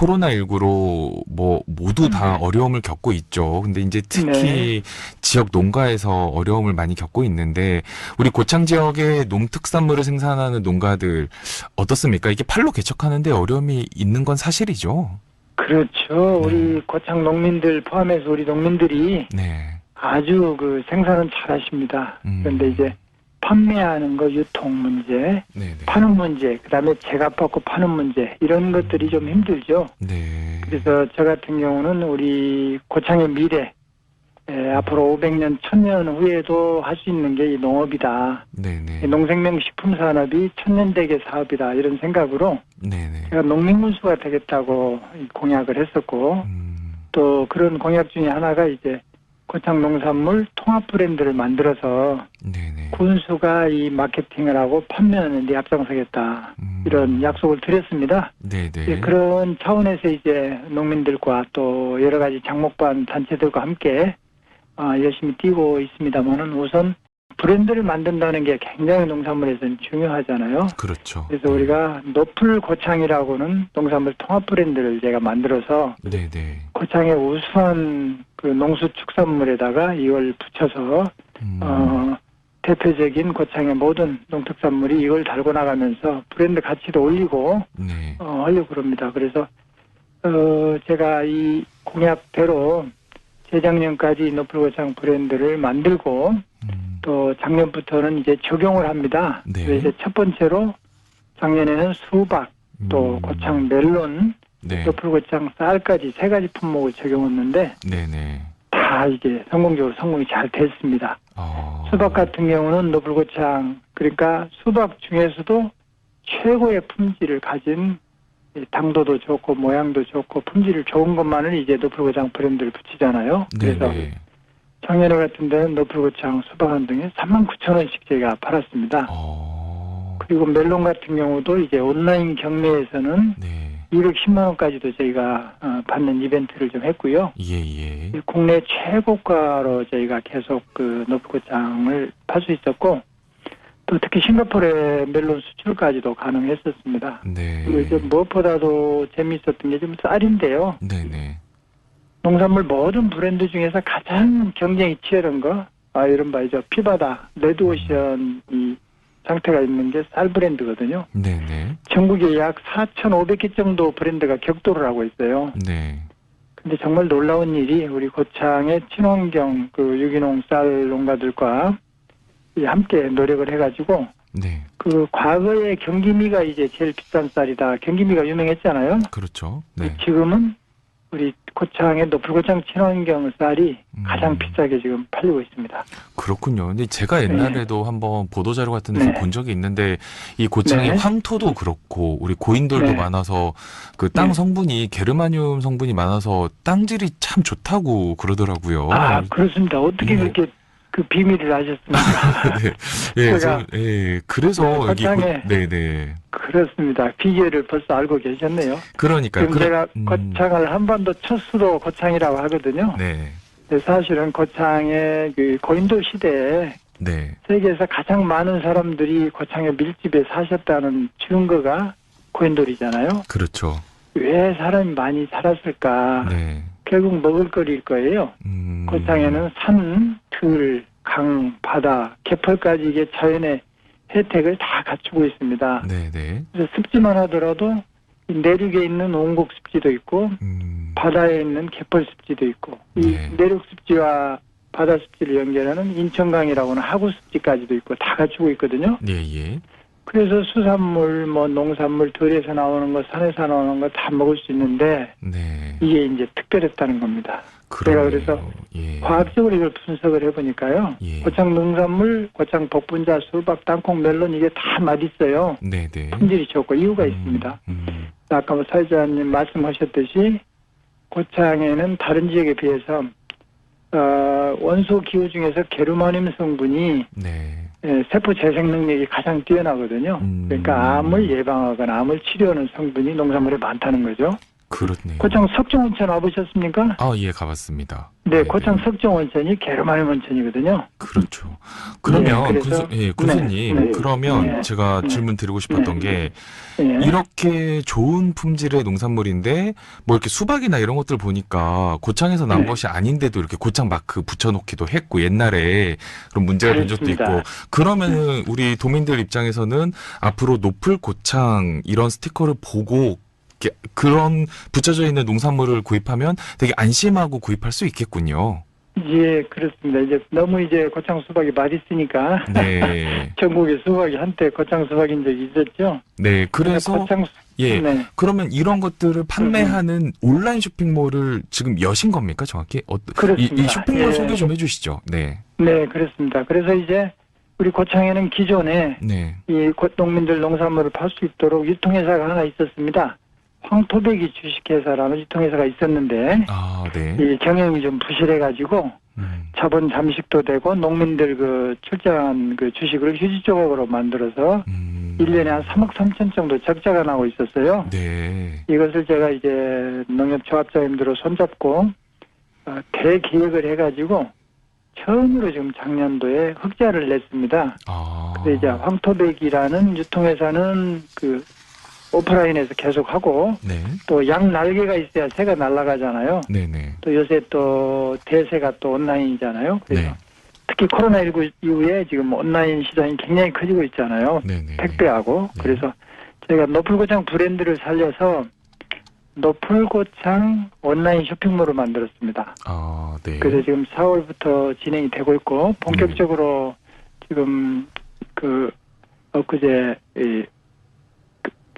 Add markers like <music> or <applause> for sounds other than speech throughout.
코로나19로 뭐 모두 다 네. 어려움을 겪고 있죠. 근데 이제 특히 지역 농가에서 어려움을 많이 겪고 있는데 우리 고창 지역의 농특산물을 생산하는 농가들 어떻습니까? 이게 팔로 개척하는데 어려움이 있는 건 사실이죠. 그렇죠. 네. 우리 고창 농민들 포함해서 우리 농민들이 네. 아주 그 생산은 잘하십니다. 음. 그런데 이제 판매하는 거 유통 문제, 네, 네. 파는 문제, 그다음에 제값 받고 파는 문제 이런 것들이 좀 힘들죠. 네. 그래서 저 같은 경우는 우리 고창의 미래 에, 앞으로 500년, 1000년 후에도 할 수 있는 게 이 농업이다. 네, 네. 이 농생명 식품 산업이 천년대계 사업이다 이런 생각으로 네, 네. 제가 농민군수가 되겠다고 이 공약을 했었고 음. 또 그런 공약 중에 하나가 이제 고창 농산물 통합 브랜드를 만들어서 네, 네. 군수가 이 마케팅을 하고 판매하는 데 앞장서겠다 음. 이런 약속을 드렸습니다. 예, 그런 차원에서 이제 농민들과 또 여러 가지 장목반 단체들과 함께 아, 열심히 뛰고 있습니다만은 우선 브랜드를 만든다는 게 굉장히 농산물에서는 중요하잖아요. 그렇죠. 그래서 우리가 노플 고창이라고는 농산물 통합 브랜드를 제가 만들어서 네, 네. 고창의 우수한 그 농수축산물에다가 이걸 붙여서 음. 어, 대표적인 고창의 모든 농특산물이 이걸 달고 나가면서 브랜드 가치도 올리고 네. 어, 하려고 그럽니다. 그래서 어, 제가 이 공약대로 재작년까지 노플고창 브랜드를 만들고 음. 또 작년부터는 이제 적용을 합니다. 네. 그래서 첫 번째로 작년에는 수박, 또 음. 고창 멜론, 네. 노플고창 쌀까지 세 가지 품목을 적용했는데 네, 네. 다 이게 성공적으로 성공이 잘 됐습니다. 어. 수박 같은 경우는 노블고창 그러니까 수박 중에서도 최고의 품질을 가진 이 당도도 좋고 모양도 좋고 품질이 좋은 것만을 이제 노블고창 브랜드를 붙이잖아요. 네, 그래서 네. 작년에 같은 데는 노블고창 수박 한 등에 3만 9천 원씩 제가 팔았습니다. 어. 그리고 멜론 같은 경우도 이제 온라인 경매에서는 네. 210만 원까지도 저희가 어, 받는 이벤트를 좀 했고요. 예, 예. 국내 최고가로 저희가 계속 그 노프고장을 팔 수 있었고 또 특히 싱가포르의 멜론 수출까지도 가능했었습니다. 네. 그리고 이제 무엇보다도 재미있었던 게 좀 쌀인데요. 네, 네. 농산물 모든 브랜드 중에서 가장 경쟁이 치열한 거, 아, 이런 바이죠. 피바다, 레드오션 이 상태가 있는 게 쌀 브랜드거든요. 네, 네. 전국에 약 4,500개 정도 브랜드가 격돌을 하고 있어요. 네. 근데 정말 놀라운 일이 우리 고창의 친환경 그 유기농 쌀 농가들과 이 함께 노력을 해가지고 네. 그 과거에 경기미가 이제 제일 비싼 쌀이다. 경기미가 유명했잖아요. 그렇죠. 네. 지금은 우리 고창의 노플고창 친환경 쌀이 음. 가장 비싸게 지금 팔리고 있습니다. 그렇군요. 근데 제가 옛날에도 한번 보도자료 같은 데서 네. 본 적이 있는데 이 고창의 네. 황토도 그렇고 우리 고인돌도 네. 많아서 그땅 네. 성분이 게르마늄 성분이 많아서 땅질이 참 좋다고 그러더라고요. 아 그렇습니다. 어떻게 네. 그렇게 그 비밀을 아셨습니까? <laughs> 네. 예, 제가- 저, 예, 그래서 네, 여기 고, 고창에- 네, 네. 그렇습니다. 비결을 벌써 알고 계셨네요. 그러니까 지금 제가 음, 고창을 한반도 첫 수도 고창이라고 하거든요. 네. 근데 사실은 고창의 그 고인돌 시대에 네. 세계에서 가장 많은 사람들이 고창의 밀집에 사셨다는 증거가 고인돌이잖아요. 그렇죠. 왜 사람이 많이 살았을까? 네. 결국 먹을거리일 거예요. 음. 고창에는 산, 들, 강, 바다, 개펄까지 이게 자연의 혜택을 다 갖추고 있습니다. 네, 네. 그래서 습지만 하더라도 이 내륙에 있는 온곡 습지도 있고 음. 바다에 있는 개펄 습지도 있고 이 네. 내륙 습지와 바다 습지를 연결하는 인천강이라고는 하구 습지까지도 있고 다 갖추고 있거든요. 예, 예. 그래서 수산물, 뭐 농산물, 들에서 나오는 거, 산에서 나오는 거 다 먹을 수 있는데 네. 이게 이제 특별했다는 겁니다. 그러네요. 그래서 예. 과학적으로 이걸 분석을 해보니까요. 예. 고창 농산물, 고창 복분자, 수박, 땅콩, 멜론 이게 다 맛있어요. 네, 네. 품질이 좋고 이유가 음, 있습니다. 음. 아까 뭐 사회자님 말씀하셨듯이 고창에는 다른 지역에 비해서 어, 원소 기후 중에서 게르마늄 성분이 네. 예, 세포 재생 능력이 가장 뛰어나거든요. 음. 그러니까 암을 예방하거나 암을 치료하는 성분이 농산물에 많다는 거죠. 그렇네요. 고창 석정온천 와보셨습니까? 아, 예, 가봤습니다. 네, 고창 석정온천이 게르마늄 온천이거든요. 그렇죠. 그러면 네, 군수, 예, 군수님, 네, 네. 그러면 네. 제가 네. 질문 드리고 싶었던 네. 게 예. 이렇게 좋은 품질의 농산물인데 뭐 이렇게 수박이나 이런 것들 보니까 고창에서 난 네. 것이 아닌데도 이렇게 고창 마크 붙여놓기도 했고 옛날에 그런 문제가 된 적도. 네. 있고 그러면은 우리 도민들 입장에서는 앞으로 노플 고창 이런 스티커를 보고 그런 붙여져 있는 농산물을 구입하면 되게 안심하고 구입할 수 있겠군요. 예, 그렇습니다. 이제 너무 이제 고창 수박이 맛있으니까 네, <laughs> 전국의 수박이 한때 고창 수박인 적이 있었죠. 네. 그래서 고창 수- 예. 네. 그러면 이런 것들을 판매하는 온라인 쇼핑몰을 지금 여신 겁니까 정확히? 어, 이, 그렇습니다. 이 쇼핑몰 예. 소개 좀 해주시죠. 네, 네, 그렇습니다. 그래서 이제 우리 고창에는 기존에 네, 이 고- 농민들 농산물을 팔 수 있도록 유통회사가 하나 있었습니다. 황토배기 주식회사라는 유통회사가 있었는데 아, 네, 이 경영이 좀 부실해가지고 음, 자본 잠식도 되고 농민들 그 출자한 그 주식을 휴지 조각으로 만들어서 음, 1년에 한 3억 3천 정도 적자가 나고 있었어요. 네, 이것을 제가 이제 농협조합장님들로 손잡고 어, 대기획을 해가지고 처음으로 지금 작년도에 흑자를 냈습니다. 아, 근데 이제 황토백이라는 유통회사는 그 오프라인에서 계속 하고 네, 또양 날개가 있어야 새가 날아가잖아요. 네, 네, 또 요새 또 대세가 또 온라인이잖아요. 그래서 네, 특히 코로나19 이후에 지금 온라인 시장이 굉장히 커지고 있잖아요. 네, 네, 택배하고. 네. 그래서 저희가 노플고창 브랜드를 살려서 노플고창 온라인 쇼핑몰을 만들었습니다. 아, 네, 그래서 지금 4월부터 진행이 되고 있고 본격적으로 네. 지금 그 엊그제 이그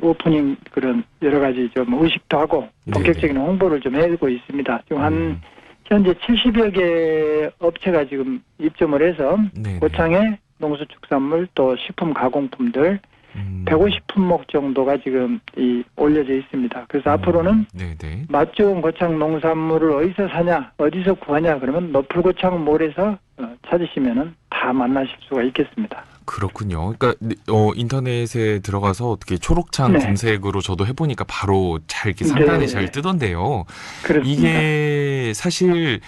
오프닝 그런 여러 가지 좀 의식도 하고 네, 본격적인 홍보를 좀 해고 있습니다. 지금 한 음, 현재 70여 개 업체가 지금 입점을 해서 네, 네, 고창에 농수축산물 또 식품 가공품들 음, 150품목 정도가 지금 이 올려져 있습니다. 그래서 앞으로는 네, 네, 맛 좋은 고창 농산물을 어디서 사냐, 어디서 구하냐, 그러면 노플고창 몰에서 어, 찾으시면은 다 만나실 수가 있겠습니다. 그렇군요. 그러니까 어, 인터넷에 들어가서 어떻게 초록창 네. 검색으로 저도 해보니까 바로 잘 이렇게 상단에 네. 잘 뜨던데요. 그렇습니다. 이게 사실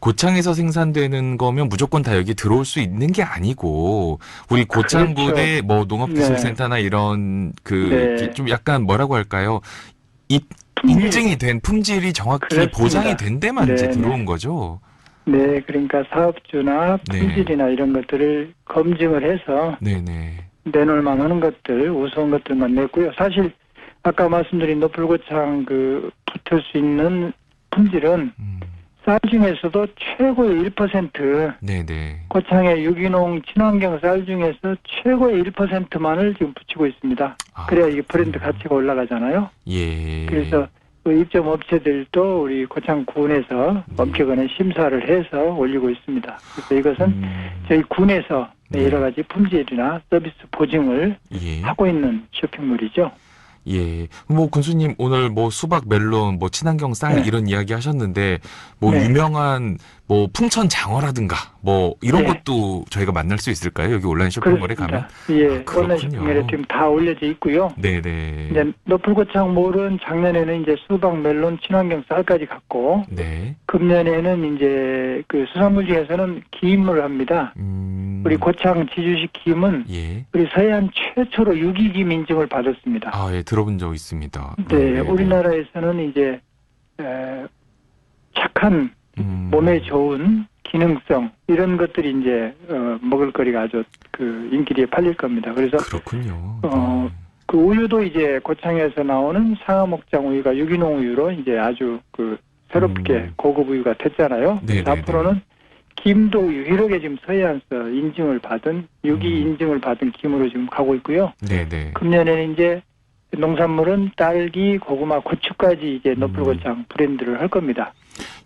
고창에서 생산되는 거면 무조건 다 여기 들어올 수 있는 게 아니고 우리 고창군의 뭐 농업기술센터나 이런 그 네. 좀 약간 뭐라고 할까요? 품질. 인증이 된 품질이 정확히 그렇습니다. 보장이 된 데만 이제 네, 들어온 거죠. 네, 그러니까 사업주나 네. 품질이나 이런 것들을 검증을 해서 네네. 내놓을 만한 것들, 우스운 것들만 냈고요. 사실 아까 말씀드린 노플고창 그 붙을 수 있는 품질은 음, 쌀 중에서도 최고의 1%, 네네. 고창의 유기농 친환경 쌀 중에서 최고의 1%만을 지금 붙이고 있습니다. 아, 그래야 이게 브랜드. 가치가 올라가잖아요. 예. 그래서 그 입점 업체들도 우리 고창군에서 네. 엄격한 심사를 해서 올리고 있습니다. 그래서 이것은 음, 저희 군에서 네. 여러 가지 품질이나 서비스 보증을 예. 하고 있는 쇼핑몰이죠. 예. 뭐 군수님 오늘 뭐 수박, 멜론, 뭐 친환경 쌀 네. 이런 이야기 하셨는데 뭐 네. 유명한 뭐 풍천 장어라든가 뭐 이런 네. 것도 저희가 만날 수 있을까요? 여기 온라인 쇼핑몰에 가면? 예, 아. 온라인 쇼핑몰에 지금 다 올려져 있고요. 네, 네. 이제 노플고창 몰은 작년에는 이제 수박, 멜론, 친환경 쌀까지 갔고 네. 금년에는 이제 그 수산물 중에서는 기임을 합니다. 음. 우리 고창 지주식 기임은 예. 우리 서해안 최초로 유기김 인증을 받았습니다. 아, 예, 들어본 적 있습니다. 네, 우리나라에서는 이제 에, 착한 음. 몸에 좋은 기능성 이런 것들이 이제 어, 먹을거리가 아주 그 인기리에 팔릴 겁니다. 그래서 그렇군요. 어, 네. 그 우유도 이제 고창에서 나오는 상하목장 우유가 유기농 우유로 이제 아주 그 새롭게 음. 고급 우유가 됐잖아요. 네, 그래서 네, 앞으로는 김도 우유, 희록에 지금 서해안서 인증을 받은 유기 음. 인증을 받은 김으로 지금 가고 있고요. 네, 네. 금년에는 이제 농산물은 딸기, 고구마, 고추까지 이제 음. 노플고창 브랜드를 할 겁니다.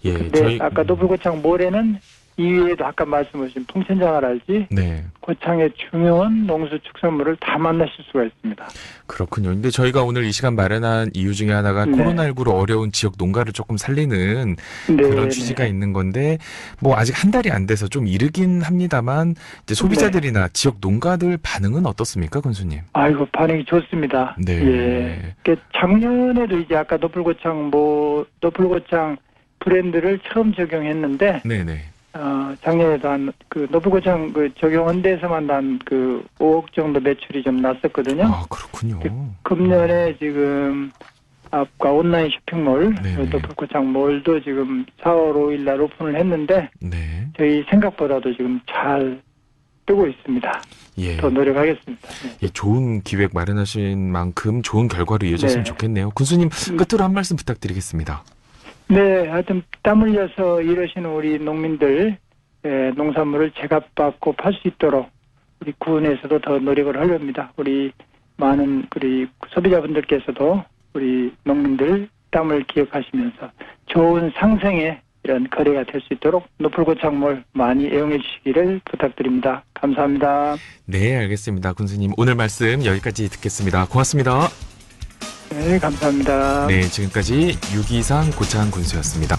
예, 근데 아까 노플고창 몰에는 이외에도 아까 말씀하신 풍천장어랄지 네. 고창의 중요한 농수축산물을 다 만나실 수가 있습니다. 그렇군요. 근데 저희가 오늘 이 시간 마련한 이유 중에 하나가 네. 코로나19로 어려운 지역 농가를 조금 살리는 네, 그런 네. 취지가 있는 건데 뭐 아직 한 달이 안 돼서 좀 이르긴 합니다만 이제 소비자들이나 네. 지역 농가들 반응은 어떻습니까, 군수님? 아이고 반응이 좋습니다. 네. 예. 그 작년에도 이제 아까 노플고창 뭐 노플고창 브랜드를 처음 적용했는데 네네. 어 작년에도 한 그 노플고창 그 적용한 데서만 한 그 5억 정도 매출이 좀 났었거든요. 아 그렇군요. 금년에 지금 아까 온라인 쇼핑몰. 노플고창 몰도 지금 4월 5일 날 오픈을 했는데 네. 저희 생각보다도 지금 잘 뜨고 있습니다. 예. 더 노력하겠습니다. 네. 예, 좋은 기획 마련하신 만큼 좋은 결과로 이어졌으면 네. 좋겠네요. 군수님 끝으로 한 말씀 부탁드리겠습니다. 네, 하여튼 땀 흘려서 일하시는 우리 농민들 예, 농산물을 제값받고 팔 수 있도록 우리 구원에서도 더 노력을 하렵니다. 우리 많은 우리 소비자분들께서도 우리 농민들 땀을 기억하시면서 좋은 상생의 이런 거래가 될 수 있도록 노플고창몰 많이 애용해 주시기를 부탁드립니다. 감사합니다. 네, 알겠습니다. 군수님 오늘 말씀 여기까지 듣겠습니다. 고맙습니다. 네, 감사합니다. 네, 지금까지 유기상 고창 군수였습니다.